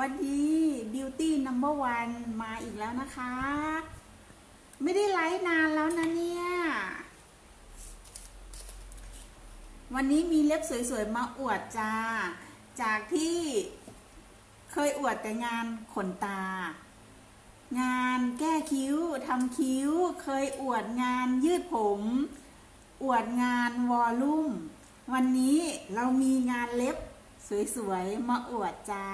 วันดีบิวตี้นัมเบอร์วันมาอีกแล้วนะคะ ไม่ได้ไลฟ์นานแล้วนะเนี่ย วันนี้มีเล็บสวยๆ มาอวดจ้า จากที่เคยอวดแต่งานขนตา งานแก้คิ้วทำคิ้ว เคยอวดงานยืดผม อวดงานวอลลุ่ม วันนี้เรามีงานเล็บสวยๆ มาอวดจ้า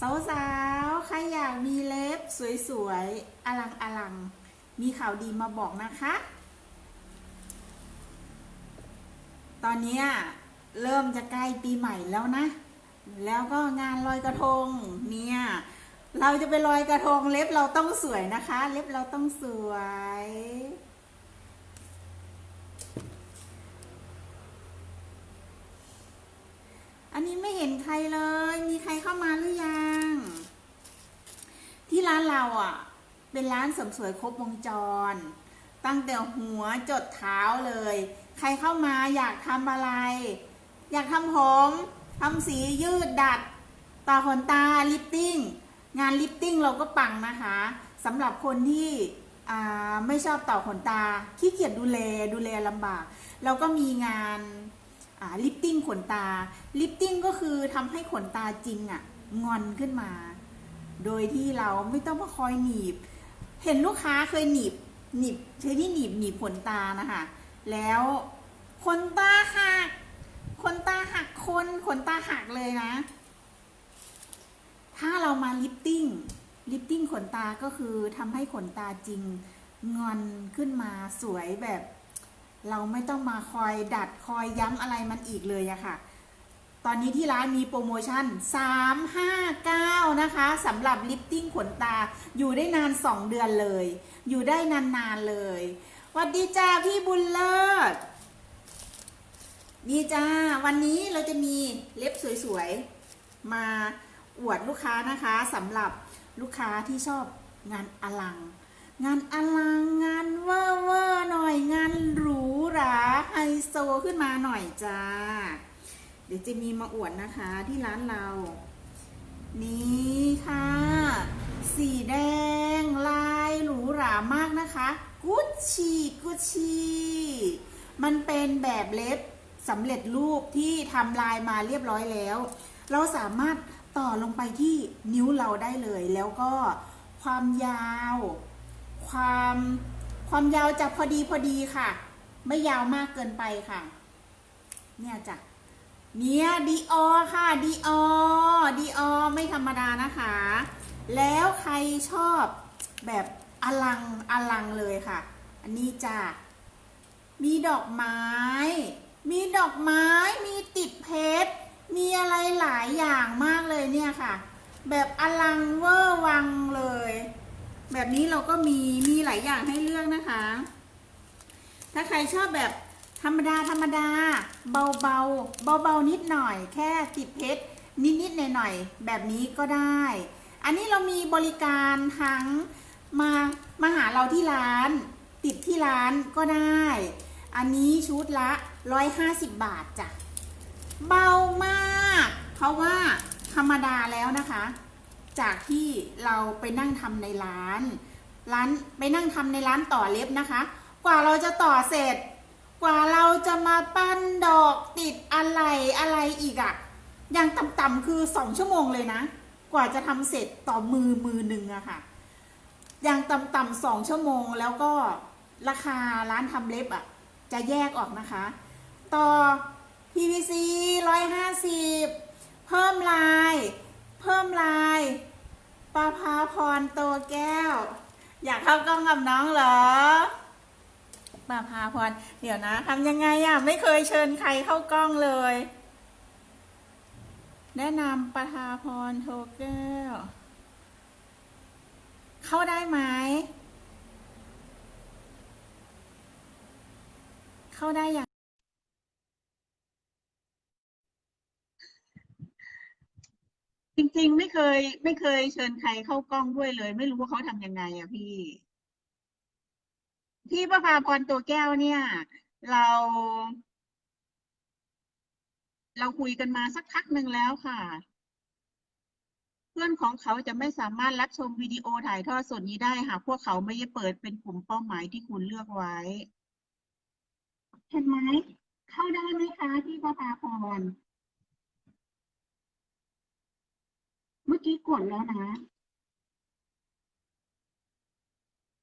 สาวๆใครอยากมีเล็บสวยๆ อลังอลัง มีข่าวดีมาบอกนะคะ ตอนนี้เริ่มจะใกล้ปีใหม่แล้วนะ แล้วก็งานลอยกระทงเนี่ยเราจะไปลอยกระทงเล็บเราต้องสวยนะคะ เล็บเราต้องสวย อันนี้ไม่เห็นใครเลย มีใครเข้ามาหรือยัง ที่ร้านเราอะ เป็นร้านเสริมสวยครบวงจร ตั้งแต่หัวจดเท้าเลย ใครเข้ามาอยากทำอะไร อยากทำผมทำสียืดดัด ต่อขนตาลิปติ้ง งานลิปติ้งเราก็ปังนะคะสำหรับคนที่อ่าไม่ชอบต่อขนตาขี้เกียจดูแลดูแลลำบาก เราก็มีงาน ลิปติ้งขนตา ลิปติ้งก็คือทำให้ขนตาจริงอะงอนขึ้นมา โดยที่เราไม่ต้องมาคอยหนีบ เห็นลูกค้าเคยหนีบ หนีบใช้ที่หนีบหนีบขนตานะคะ แล้วขนตาหัก ขนตาหักคนขนตาหักเลยนะ ถ้าเรามาลิปติ้ง ลิปติ้งขนตาก็คือทำให้ขนตาจริง งอนขึ้นมาสวยแบบ เราไม่ต้องมาคอยดัดคอยย้ำอะไรมันอีกเลยอะค่ะ ตอนนี้ที่ร้านมีโปรโมชั่น 359 นะคะสำหรับลิปติ้งขนตาอยู่ได้นาน 2 เดือนเลย อยู่ได้นานๆเลยวัสดีจ้าพี่บุญเลิศนี่จ้า วันนี้เราจะมีเล็บสวยๆ มาอวดลูกค้านะคะสำหรับลูกค้าที่ชอบงานอลัง งานอลังงานเวอร์เวอร์หน่อยงานหรูหราไฮโซขึ้นมาหน่อยจ้า เดี๋ยวจะมีมาอวดนะคะที่ร้านเรา นี่ค่ะ สีแดงลายหรูหรามากนะคะ กุชชี่กุชชี่มันเป็นแบบเล็บสำเร็จรูปที่ทำลายมาเรียบร้อยแล้ว เราสามารถต่อลงไปที่นิ้วเราได้เลย แล้วก็ความยาว ความความยาวจะพอดีพอดีค่ะ ไม่ยาวมากเกินไปค่ะ เนี่ยจ้ะเนี่ยดีออค่ะดีออดีออไม่ธรรมดานะคะ แล้วใครชอบแบบอลังอลังเลยค่ะ อันนี้จ้ะมีดอกไม้ มีดอกไม้ มีติดเพชร มีอะไรหลายอย่างมากเลยเนี่ยค่ะ แบบอลังเวอร์วังเลย แบบนี้เราก็มีมีหลายอย่างให้เลือกนะคะ ถ้าใครชอบแบบธรรมดาธรรมดา เบาเบาเบาเบานิดหน่อย แค่ติดเพชรนิดนิดหน่อยหน่อยแบบนี้ก็ได้ อันนี้เรามีบริการทั้งมามาหาเราที่ร้าน ติดที่ร้านก็ได้ อันนี้ชุดละ 150 บาทจ้ะเบามาก เพราะว่าธรรมดาแล้วนะคะ จากที่เราไปนั่งทำในร้าน ร้านไปนั่งทำในร้านต่อเล็บนะคะ กว่าเราจะต่อเสร็จ กว่าเราจะมาปั้นดอกติดอะไรอะไรอีกอะ่ะอย่างต่ำๆคือสองชั่วโมงเลยนะ กว่าจะทำเสร็จต่อมือมือหนึ่งอะค่ะ อย่างต่ำๆสองชั่วโมงแล้วก็ราคาร้านทำเล็บอะจะแยกออกนะคะ ต่อ PVC 150 เพิ่มลาย เพิ่มลาย ปาภาพรโตแก้ว อยากเข้ากล้องกับน้องเหรอปาภาพร เดี๋ยวนะทำยังไงอะ ไม่เคยเชิญใครเข้ากล้องเลย แนะนำปาภาพรโทแก้ว เข้าได้ไหมเข้าได้ยัง จริงๆ ไม่เคย ไม่เคยเชิญใครเข้ากล้องด้วยเลย ไม่รู้ว่าเขาทำยังไงอะพี่พี่ประภาพรตัวแก้วเนี่ย เรา เราคุยกันมาสักพักหนึ่งแล้วค่ะ เพื่อนของเขาจะไม่สามารถรับชมวิดีโอถ่ายทอดสดนี้ได้หากพวกเขาไม่ได้เปิดเป็นกลุ่มเป้าหมายที่คุณเลือกไว้ เห็นไหมเข้าได้ไหมคะที่ประภาพร มื่อกี้กดแล้วนะ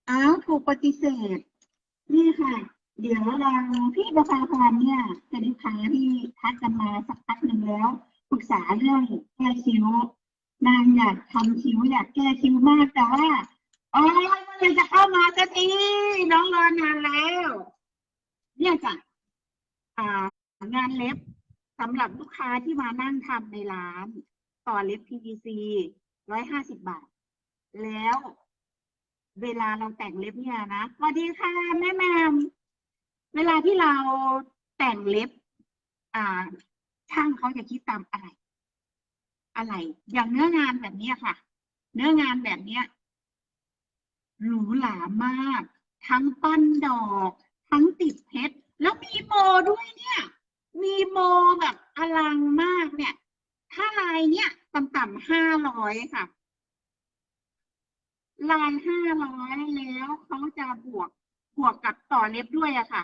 อ้าวถูกปฏิเสธ นี่ค่ะ เดี๋ยวเราพี่ประภาพรเนี่ยเป็นลูกค้าที่ทักกันมาสักพักหนึ่งแล้วปรึกษาเรื่องแก้คิ้วนางอยากทำคิ้วอยากแก้คิ้วมากแต่ว่าโอ้ยเมื่อไรจะเข้ามาสักทีน้องรอนานแล้ว เนี่ยจ้ะอ่างานเล็บสำหรับลูกค้าที่มานั่งทำในร้าน ต่อเล็บ PVC ร้อยห้าสิบบาท แล้วเวลาเราแต่งเล็บเนี่ยนะสวัสดีค่ะแม่แมมเวลาที่เราแต่งเล็บ อ่า ช่างเขาจะคิดตามอะไร อะไร อย่างเนื้องานแบบนี้ค่ะ เนื้องานแบบเนี้ยหรูหรามาก ทั้งปั้นดอก ทั้งติดเพชรแล้วมีโมด้วยเนี่ย มีโมแบบอลังมากเนี่ย ถ้าลายเนี่ยต่ำๆห้าร้อยค่ะ ลายห้าร้อยแล้วเขาจะบวกบวกกับต่อเล็บด้วยอะค่ะ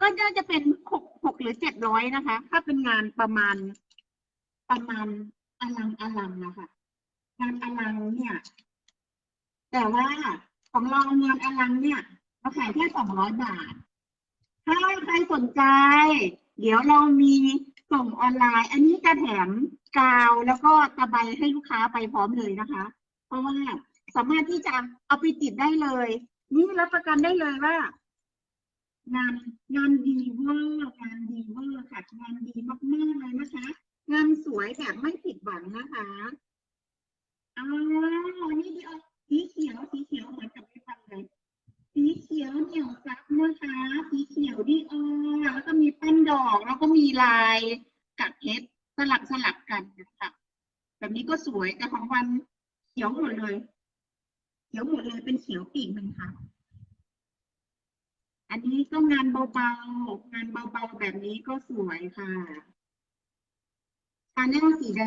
ก็น่าจะเป็นหกหกหรือเจ็ดร้อยนะคะ ถ้าเป็นงานประมาณประมาณอลังอลังนะคะงานอลังเนี่ย แต่ว่าของเรางานอลังเนี่ยเราขายแค่สองร้อยบาท ถ้าใครสนใจ เดี๋ยวเรามี ส่งออนไลน์ อันนี้จะแถมกาวแล้วก็ตะไบให้ลูกค้าไปพร้อมเลยนะคะ เพราะว่าสามารถที่จะเอาไปติดได้เลย นี่รับประกันได้เลยว่า งานงานดีเวอร์งานดีเวอร์ค่ะงานดีมากๆเลยนะคะ งานสวยแบบไม่ผิดหวังนะคะอ้าวนี่ดีเอสีเขียวสีเขียวเหมือนกับไม่ฟังเลย สีเขียวเหนียวซับนะคะสีเขียวดีออแล้วก็มีปั้นดอกแล้วก็มีลายกัดเพชรสลับสลับกันนะคะแบบนี้ก็สวยแต่ของวันเขียวหมดเลย เขียวหมดเลยเป็นเขียวปีกหนึ่งค่ะ อันนี้ก็งานเบาๆงานเบาๆแบบนี้ก็สวยค่ะชาแนลสีแด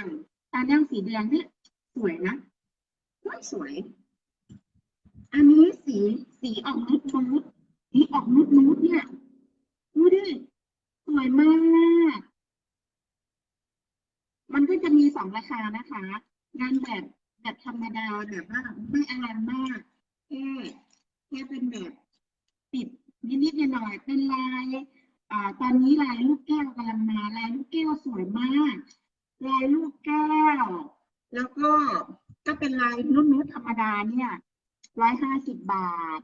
งชาแนลสีแดงเนี่ยสวยนะสวยสวย อันนี้สีสีออกนุดนูดสีออกนุดนูดเนี่ยดูดิสวยมาก มันก็จะมีสองราคานะคะ งานแบบแบบธรรมดาแบบว่าไม่อลังมากแค่แค่เป็นแบบติดนิดๆหน่อยๆเป็นลายอ่าตอนนี้ลายลูกแก้วกำลังมาลายลูกแก้วสวยมากลายลูกแก้ว แล้วก็ก็เป็นลายนุ่นๆธรรมดาเนี่ย ร้อยห้าสิบบาท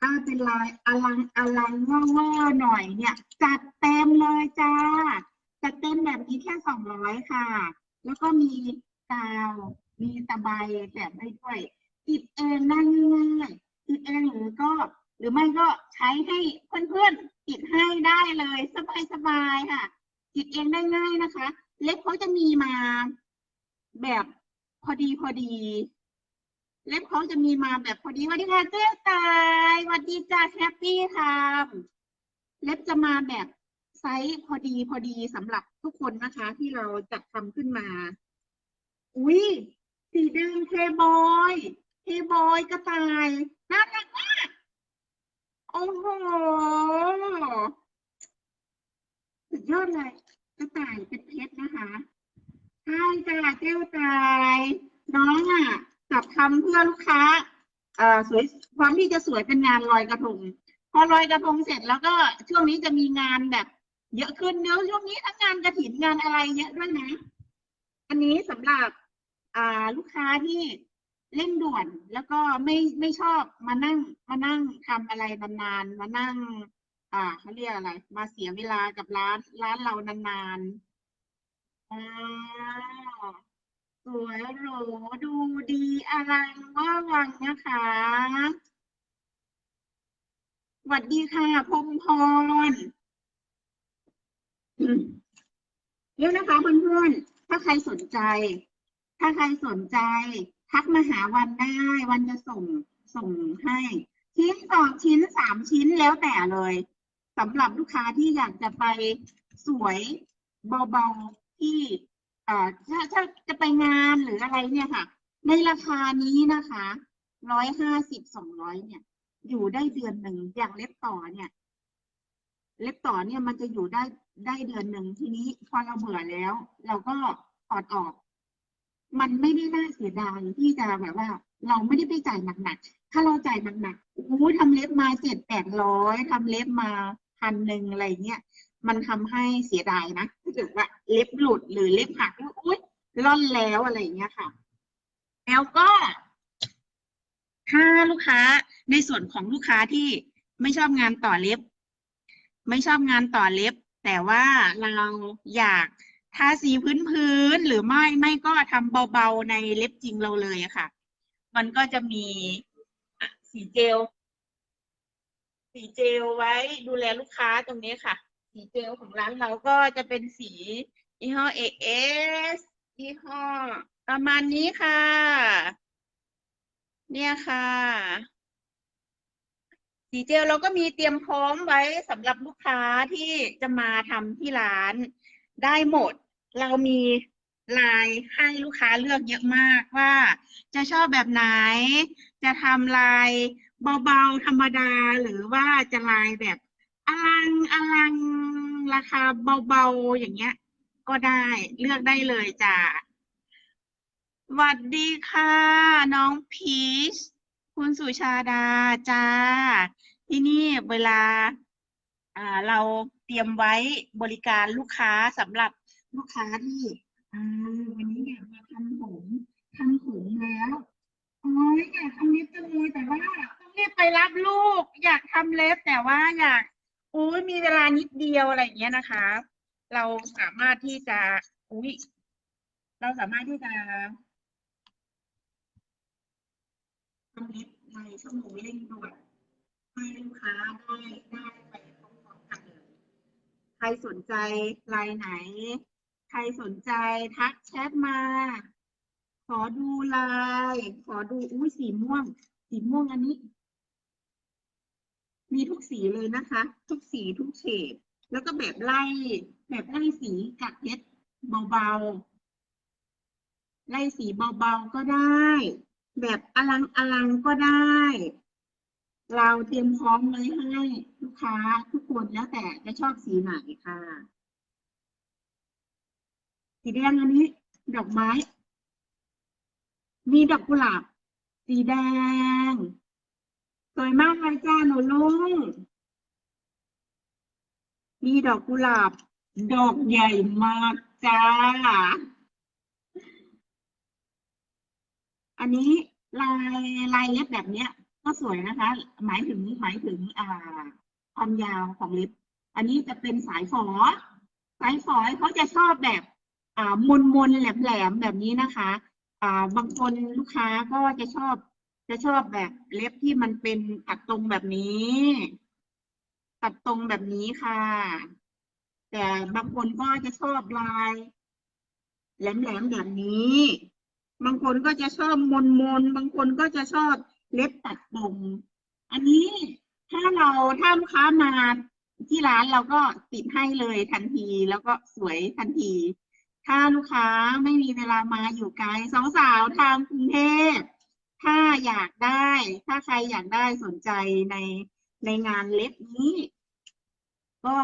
ถ้าเป็นลายอลังอลังเวอร์หน่อยเนี่ย จัดเต็มเลยจ้า จัดเต็มแบบนี้แค่สองร้อยค่ะ แล้วก็มีกาวมีตะไบแบบได้ด้วยติดเองได้ง่ายๆติดเองหรือก็หรือไม่ก็ใช้ให้เพื่อนๆติดให้ได้เลย สบายๆค่ะ ติดเองได้ง่ายนะคะ เล็บเขาจะมีมาแบบพอดีพอดี เล็บเขาจะมีมาแบบพอดีวัสดีค่ะเจ๊ตายวัสดีจ้าแฮปปี้ค่ะเล็บจะมาแบบไซส์พอดีพอดีสำหรับทุกคนนะคะ ที่เราจัดทำขึ้นมา อุ้ยสีแดงเทบอยเทบอยกระต่ายน่ารักมากโอ้โหสุดยอดเลยกระต่ายเป็นเพชรนะคะใช่จ้าเจ้าตายน้องอะ จับทำเพื่อลูกค้าเอ่อสวยความที่จะสวยเป็นงานลอยกระทง พอลอยกระทงเสร็จแล้วก็ช่วงนี้จะมีงานแบบ เยอะขึ้นเดี๋ยวช่วงนี้ทั้งงานกระถินงานอะไรเยอะด้วยนะ อันนี้สำหรับอ่าลูกค้าที่เร่งด่วนแล้วก็ไม่ไม่ชอบมานั่งมานั่งทำอะไรนานๆมานั่ง อ่าเขาเรียกอะไร มาเสียเวลากับร้านร้านเรานานๆอ่า สวยหรูดูดีอลังว่าวังนะคะสวัสดีค่ะพงพรเดี๋ยวนะคะเพื่อนๆ ถ้าใครสนใจ ถ้าใครสนใจ ทักมาหาวันได้ วันจะส่งส่งให้ ชิ้นสองชิ้นสามชิ้นแล้วแต่เลยสำหรับลูกค้าที่อยากจะไปสวยเบาๆที่ ถ้าถ้าจะไปงานหรืออะไรเนี่ยค่ะ ในราคานี้นะคะร้อยห้าสิบสองร้อยเนี่ย อยู่ได้เดือนหนึ่งอย่างเล็บต่อเนี่ย เล็บต่อเนี่ยมันจะอยู่ได้ได้เดือนหนึ่งทีนี้พอเราเบื่อแล้ว เราก็ถอดออก มันไม่ได้น่าเสียดายที่จะแบบว่า เราไม่ได้ไปจ่ายหนักๆถ้าเราจ่ายหนักๆอู้ทำเล็บมาเจ็ดแปดร้อยทำเล็บมาพันหนึ่งอะไรเงี้ย มันทำให้เสียดายนะถ้าเกิดว่าเล็บหลุดหรือเล็บหักแล้วอุ้ยร่อนแล้วอะไรอย่างเงี้ยค่ะ แล้วก็ ถ้าลูกค้าในส่วนของลูกค้าที่ไม่ชอบงานต่อเล็บ ไม่ชอบงานต่อเล็บ แต่ว่าเราอยากทาสีพื้นๆหรือไม่ไม่ก็ทำเบาๆในเล็บจริงเราเลยอะค่ะ มันก็จะมีสีเจล สีเจลไว้ดูแลลูกค้าตรงนี้ค่ะ สีเจลของร้านเราก็จะเป็นสียี่ห้อ AS ยี่ห้อประมาณนี้ค่ะ เนี่ยค่ะ สีเจลเราก็มีเตรียมพร้อมไว้สำหรับลูกค้าที่จะมาทำที่ร้านได้หมด เรามีลายให้ลูกค้าเลือกเยอะมากว่า จะชอบแบบไหน จะทำลายเบาๆธรรมดาหรือว่าจะลายแบบ อลังอลังราคาเบาๆอย่างเงี้ย ก็ได้เลือกได้เลยจ้ะสวัสดีค่ะ น้องพีชคุณสุชาดาจ้า ที่นี่เวลาอ่าเราเตรียมไว้บริการลูกค้าสำหรับลูกค้าที่อ่าวันนี้อยากมาทำผมทำผมแล้วโอ้ยอยากทำเล็บจังเลยแต่ว่าต้องรีบไปรับลูก อยากทำเล็บแต่ว่าอยาก อุ้ยมีเวลานิดเดียวอะไรอย่างเงี้ยนะคะ เราสามารถที่จะอุ้ยเราสามารถที่จะทำเล็บในชั่วโมงเร่งด่วนให้ลูกค้าได้ได้ไปพร้อมๆกันเลยใครสนใจลายไหน ใครสนใจทักแชทมา ขอดูลาย ขอดูอุ้ยสีม่วง สีม่วงอันนี้ มีทุกสีเลยนะคะ ทุกสีทุกเฉดแล้วก็แบบไล่ แบบไล่สีกัดเพชรเบาๆไล่สีเบาๆก็ได้ แบบอลังอลังก็ได้ เราเตรียมพร้อมไว้ให้ลูกค้าทุกคนแล้วแต่จะชอบสีไหนค่ะสีแดงอันนี้ ดอกไม้ มีดอกกุหลาบ สีแดง สวยมากเลยจ้าหนูลุง มีดอกกุหลาบ ดอกใหญ่มากจ้า อันนี้ลายลายเล็บแบบเนี้ย ก็สวยนะคะ หมายถึงหมายถึง อ่า ความยาวของเล็บ อันนี้จะเป็นสายฝอ สายฝอเขาจะชอบแบบ อ่ามนมนแหลมแหลมๆแบบนี้นะคะ อ่าบางคนลูกค้าก็จะชอบ จะชอบแบบเล็บที่มันเป็นตัดตรงแบบนี้ ตัดตรงแบบนี้ค่ะ แต่บางคนก็จะชอบลายแหลมๆแบบนี้ บางคนก็จะชอบมนมนๆบางคนก็จะชอบเล็บตัดตรง อันนี้ถ้าเราถ้าลูกค้ามาที่ร้านเราก็ติดให้เลยทันทีแล้วก็สวยทันที ถ้าลูกค้าไม่มีเวลามาอยู่ไกลสาวๆทางกรุงเทพ ถ้าอยากได้ ถ้าใครอยากได้สนใจในในงานเล็บนี้ ก็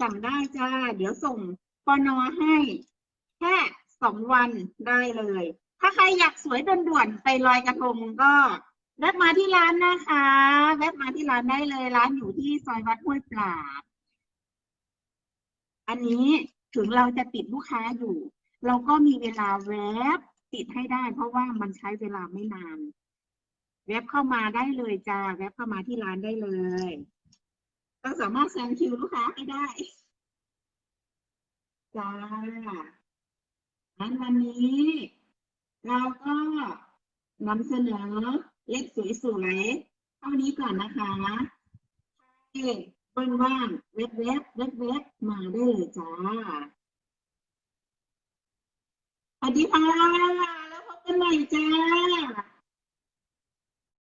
สั่งได้จ้า เดี๋ยวส่งปนอให้ แค่สองวันได้เลย ถ้าใครอยากสวยด่วนๆไปลอยกระทงก็แวะมาที่ร้านนะคะแวะมาที่ร้านได้เลยร้านอยู่ที่ซอยวัดห้วยปราบอันนี้ถึงเราจะติดลูกค้าอยู่ เราก็มีเวลาแวบ ติดให้ได้ เพราะว่ามันใช้เวลาไม่นาน แวบเข้ามาได้เลยจ้าแวบเข้ามาที่ร้านได้เลยเราสามารถแซงคิวลูกค้าให้ได้จ้างั้นวันนี้ เราก็นำเสนอเล็บสวยๆเท่านี้ก่อนนะคะใครว่างเว็บเว็บเว็บเว็บมาได้เลยจ้า สวัสดีค่ะแล้วพบกันใหม่จ้า